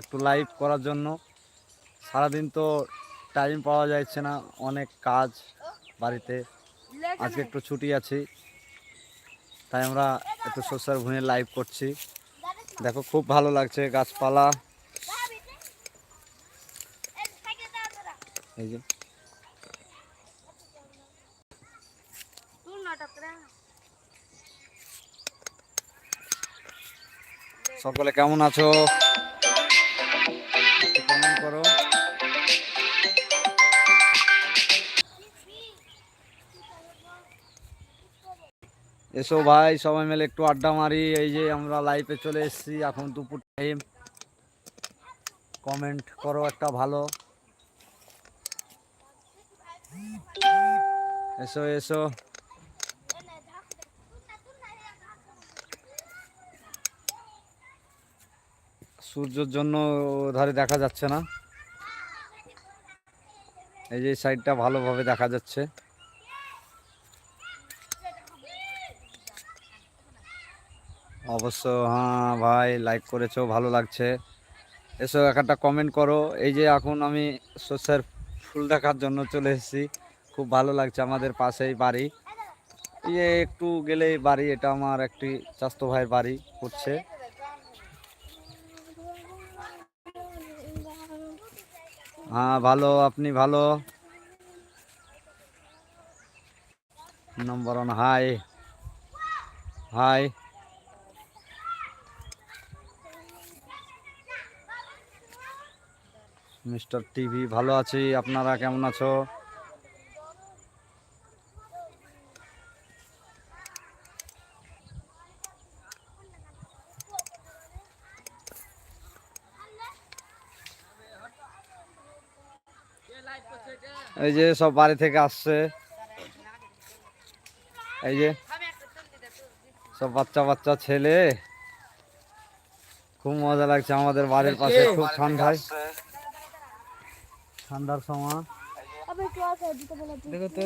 একটু লাইভ করার জন্য। সারাদিন তো টাইম পাওয়া যাচ্ছে না, অনেক কাজ বাড়িতে। আজকে একটু ছুটি আছি, তাই আমরা একটু সোশ্যাল ভুঁয়ে লাইভ করছি। দেখো, খুব ভালো লাগছে গাছপালা। এই যে। সকলে কেমন আছো? এসো ভাই, সবাই মিলে একটু আড্ডা মারি। এই যে আমরা লাইভে চলে এসেছি, এখন দুপুর টাইম কমেন্ট করো একটা ভালো। এসো এসো। সূর্যের জন্য ধারে দেখা যাচ্ছে না। এই যে সাইডটা ভালোভাবে দেখা যাচ্ছে। অবশ্য হ্যাঁ ভাই লাইক করেছ, ভালো লাগছে। এসো, এক একটা কমেন্ট করো। এই যে এখন আমি শস্যের ফুল দেখার জন্য চলে এসেছি। খুব ভালো লাগছে আমাদের পাশেই বাড়ি। এই যে একটু গেলেই বাড়ি, এটা আমার একটি চাস্তো ভাইয়ের বাড়ি করছে হ্যাঁ ভালো, আপনি ভালো? Number one hi hi mister TV, ভালো আছি। আপনারা কেমন আছো? এই যে সব বাড়ি থেকে আসছে। এই যে সব বাচ্চা বাচ্চা ছেলে। খুব মজা লাগছে আমাদের বাড়ির পাশে। খুব ঠান্ডায়। ঠান্ডার সময়। দেখো তো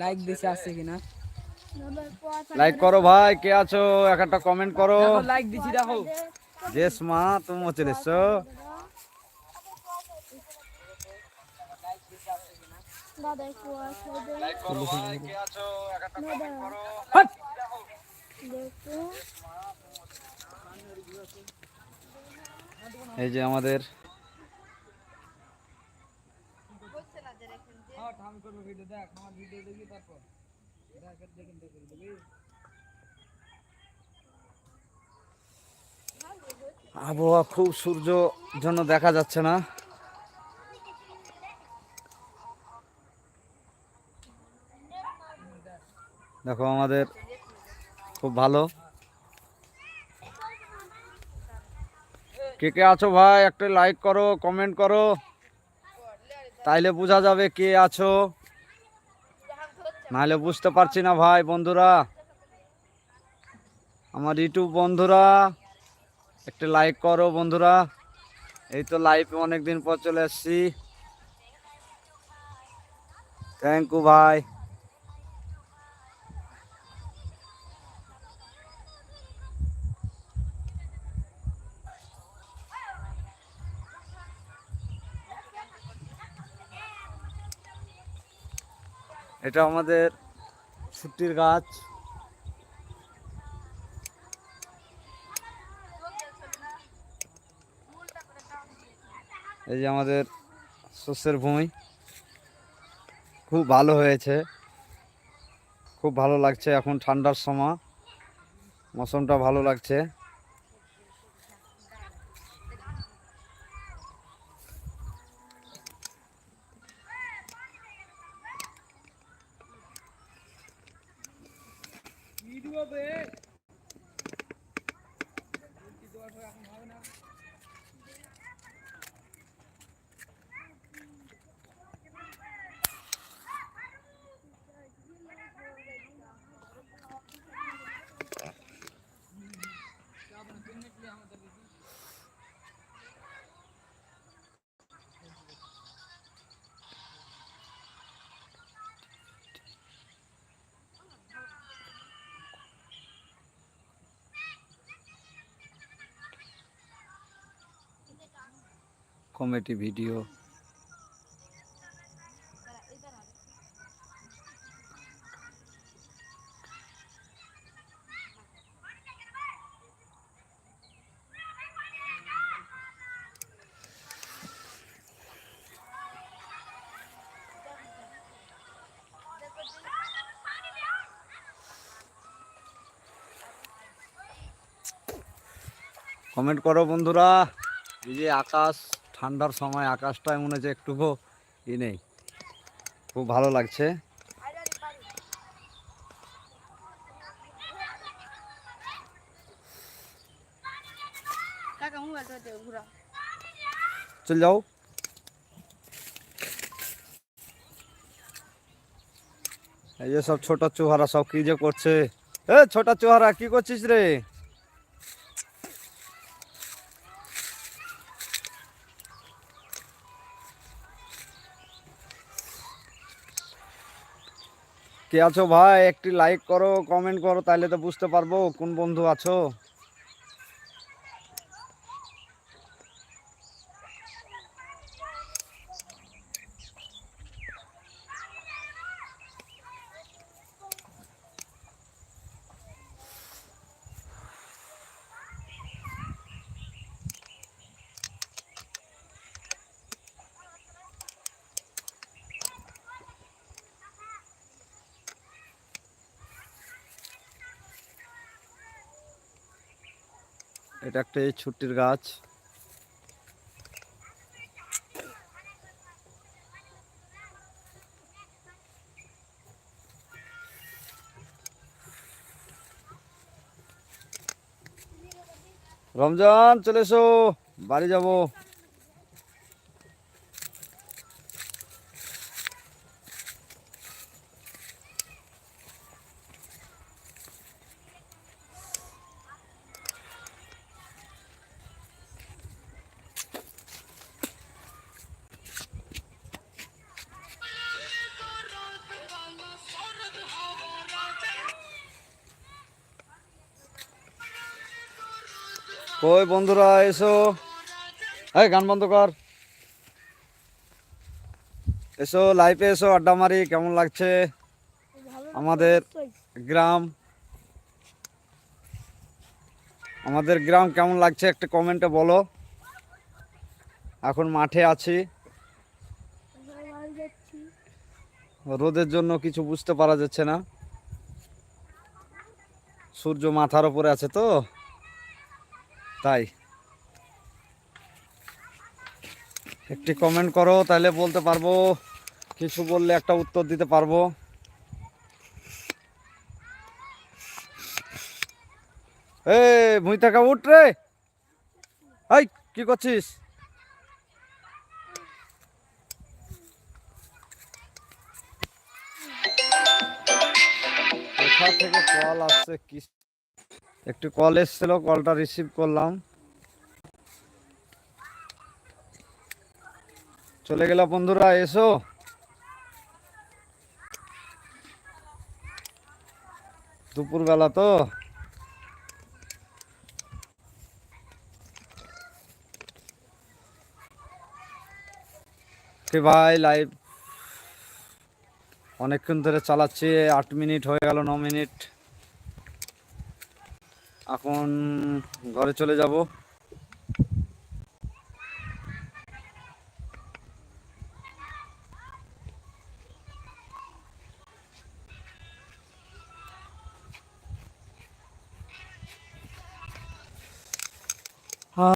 লাইক দিছে আছে কিনা? লাইক করো ভাই কে আছো? এক একটা কমেন্ট করো। লাইক দিছি দেখো। জেস মা তুমিও চলে এসছো এই যে আমাদের আবহাওয়া খুব সূর্য জন্য দেখা যাচ্ছে না। দেখো, আমাদের খুব ভালো। কে কে আছো ভাই? একটা লাইক করো কমেন্ট করো। তাইলে বোঝা যাবে কে আছো। নাহলে বুঝতে পারছি না ভাই, বন্ধুরা। আমার ইউটিউব বন্ধুরা, একটা লাইক করো বন্ধুরা। এই তো লাইভে অনেকদিন পর চলে এসেছি। থ্যাংক ইউ ভাই। এটা আমাদের ছুটির গাছ। এই যে আমাদের শস্যের ভূমি। খুব ভালো হয়েছে। খুব ভালো লাগছে এখন ঠান্ডার সময়। মৌসুমটা ভালো লাগছে। Video comedy video. কমেন্ট করো বন্ধুরা। এই যে আকাশ। ঠান্ডার সময় আকাশটায় মনে হচ্ছে একটুকু ই নেই। খুব ভালো লাগছে। চল যাও। এই যে সব ছোট চুহারা সব কি যে করছে? এ ছোট চুহারা কি করছিস রে? কে আছো ভাই? একটি লাইক করো কমেন্ট করো তাহলে তো বুঝতে পারব কোন বন্ধু আছো। এটা একটা এই ছুটির গাছ। রমজান চলে এসো বাড়ি যাব। কই বন্ধুরা এসো। এই গান বন্ধ কর। এসো লাইভে এসো আড্ডা মারি কেমন লাগছে? আমাদের গ্রাম। আমাদের গ্রাম কেমন লাগছে একটা কমেন্টে বলো। এখন মাঠে আছি। রোদের জন্য কিছু বুঝতে পারা যাচ্ছে না। সূর্য মাথার উপরে আছে তো। তাই। একটি কমেন্ট করো তাহলে বলতে পারব, কিছু বললে একটা উত্তর দিতে পারব। এ ভুঁই থাকা উঠ রে! এই, কি করছিস? কোথা থেকে কল আসছে কি একটু কল এসেছিল কলটা রিসিভ করলাম। চলে গেল বন্ধুরা, এসো। দুপুরবেলা তো। কে ভাই লাইভ অনেকক্ষণ ধরে চালাচ্ছি, আট মিনিট হয়ে গেল, ন মিনিট। এখন ঘরে চলে যাব।